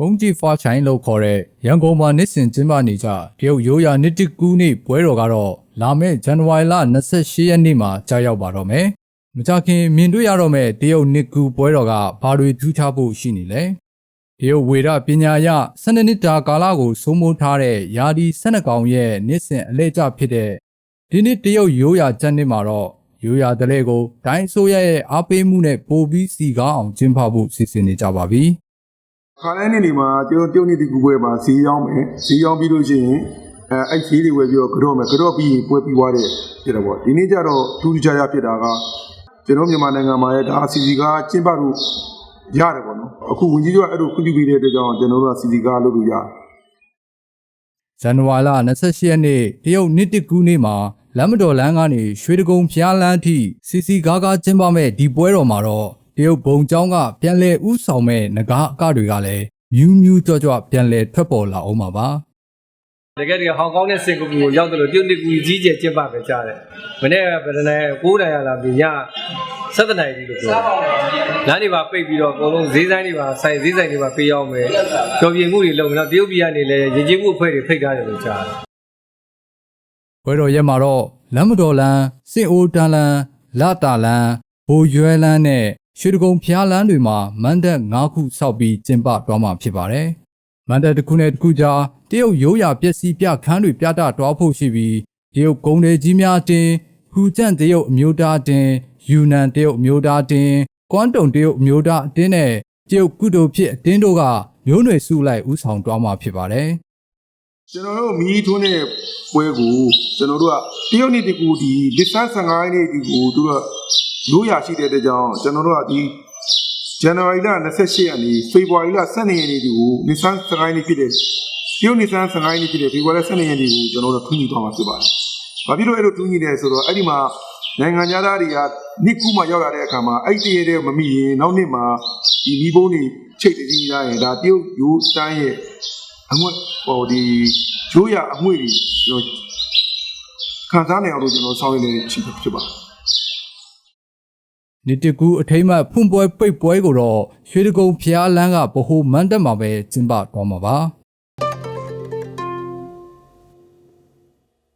ကုန်းကြီးဖာချိုင်းလို့ခေါ်တဲ့ရန်ကုန်မှာနှစ်စဉ်ကျင်းပနေကြတရုတ်ရိုးရာနှစ်တကူးနေ့ပွဲတော်ကတော့လာမယ့်ဇန်နဝါရီလ28ရက်နေ့မှာကြာရောက်ပါတော့မယ်။မကြခင်မြင်တွေ့ရတော့မယ့်တရုတ်နှစ်ကူးပွဲတော်ကဘာတွေထူးခြားဖို့ရှိနေလဲ။တရုတ်ဝေဒပညာရ12နှစ်တာကာလကိုစိုးမိုးထားတဲ့ယာဒီ12ကောင်ရဲ့နှစ်စဉ်အလဲကျဖြစ်တဲ့ဒီနှစ်တရုတ်ရိုးရာကျန်းနှစ်မှာတော့ရိုးရာတလဲကိုဒိုင်းဆိုးရရဲ့အားပေးမှုနဲ့ပိုပြီးစီကားအောင်ကျင်းပဖို့စီစဉ်နေကြပါပြီ။ ခါတိုင်းနေ့တွေမှာကျွန်တော်တရုတ်နေ့ဒီကူပွဲမှာဈေးရောက်မယ်ဈေးရောက်ပြီးလို့ရှိရင်အဲအဲ့ဈေးတွေဝယ်ပြီးတော့ကြော့မယ်ကြော့ပြီးရင်ပွဲပြီးသွားတယ်ဖြစ်တယ်ပေါ့ဒီနေ့ကျတော့ထူးထူးခြားခြားဖြစ်တာကကျွန်တော်မြန်မာနိုင်ငံမှာရဲ့ဒါစီစီကားကျင်းပလို့ရတယ်ပေါ့နော်အခုဝင်ကြီးတို့ကအဲ့လိုခွင့်ပြုပေးတဲ့အတွက်ကြောင့်ကျွန်တော်တို့ကစီစီကားလုပ်လို့ရတယ်ဇန်နဝါရီလ28ရက်နေ့တရုတ်နှစ်တကူးနေ့မှာလမ်းမတော်လမ်းကနေရွှေတကုံဖျားလန်းထိစီစီကားကားကျင်းပမဲ့ဒီပွဲတော်မှာတော့ တရုတ်ဘုံကျောင်းကပြန်လည်ဥဆောင်မဲ့ငကားအကတွေကလည်းမြူးမြူးကြွကြွပြန်လည်ထွက်ပေါ်လာအောင်ပါပါတကယ်တကယ်ဟောင်ကောင်နဲ့စင်ကာပူကိုရောက်တယ်လို့တရုတ်တစ်ကူကြီးကျယ်ကျင်းပပဲကြားတယ်။မနေ့ကဗဒနေ9နိုင်ရလာပြီည7နိုင်ပြီလို့ပြောတယ်။လမ်းတွေပါပိတ်ပြီးတော့အကုန်လုံးဈေးဆိုင်တွေပါဆိုင်ဈေးဆိုင်တွေပါပေးအောင်မယ်။ကြော်ပြင်းမှုတွေလုပ်ပြီးတော့တရုတ်ပြည်ကနေလည်းရင်ကျင်းမှုအဖွဲ့တွေဖိတ်ထားတယ်လို့ကြားတယ်။ပွဲတော်ရက်မှာတော့လမ်းမတော်လန်းစစ်အိုးတန်းလန်းလာတာလန်းဘိုရွဲလန်းနဲ့ ရွှေတကုံဖျားလန်းတွေမှာမန္တက်၅ခုစောက်ပြီးကျင်းပသွားမှာဖြစ်ပါတယ်။မန္တက်တစ်ခုနဲ့တစ်ခုကြားတရုတ်ရိုးရာပစ္စည်းပြခန်းတွေပြတာတွားဖို့ရှိပြီးတရုတ်ကုန်းတွေကြီးများတင်ဟူကျန့်တရုတ်အမျိုးသားတင်ယူနန်တရုတ်အမျိုးသားတင်ကွမ်တုံတရုတ်အမျိုးသားအတင်းနဲ့တရုတ်ကုတုဖြစ်အတင်းတို့ကမျိုးနွယ်စုလိုက်ဥဆောင်တွားမှာဖြစ်ပါတယ်။ကျွန်တော်တို့မီးထွန်းတဲ့ပွဲကိုကျွန်တော်တို့ကတရုတ်နေ့ဒီကူဒီဒီဆန်း15ရက်နေ့ဒီကူသူတို့က ရိုးရာရှိတဲ့အတွက်ကြောင့်ကျွန်တော်တို့ကဒီဇန်နဝါရီလ28ရက်နေ့ဖေဖော်ဝါရီလ12ရက်နေ့ဒီကူဒီဆန်း15ရက်နေ့ဖြစ်တဲ့တရုတ်နေ့ဆန်း15ရက်နေ့ဖြစ်တဲ့ဖေဖော်ဝါရီလ12ရက်နေ့ကိုကျွန်တော်တို့ထွန်းညှိသွားမှာဖြစ်ပါတယ်။ဘာဖြစ်လို့အဲ့လိုထွန်းညှိလဲဆိုတော့အဲ့ဒီမှာနိုင်ငံသားတွေကနှစ်ကူးမှရောက်လာတဲ့အခါမှာအဲ့ဒီတည်းတည်းမမိရင်နောက်နှစ်မှာဒီမိဘုံတွေချိတ်တည်ရရင်ဒါတရုတ်ရိုးတန်းရဲ့အငွေ့ဟိုဒီရိုးရအငွေ့တွေကျွန်တော်ခံစားနိုင်အောင်လို့ကျွန်တော်ဆောင်းရနေတဲ့ချစ်ဖြစ်ပါတယ် နီတကူအထိမ့်မှတ်ဖွင့်ပွဲပိတ်ပွဲကိုတော့ရွှေတကုံဖျားလန်းကဗဟိုမန်းတက်မှာပဲကျင်းပသွားမှာပါ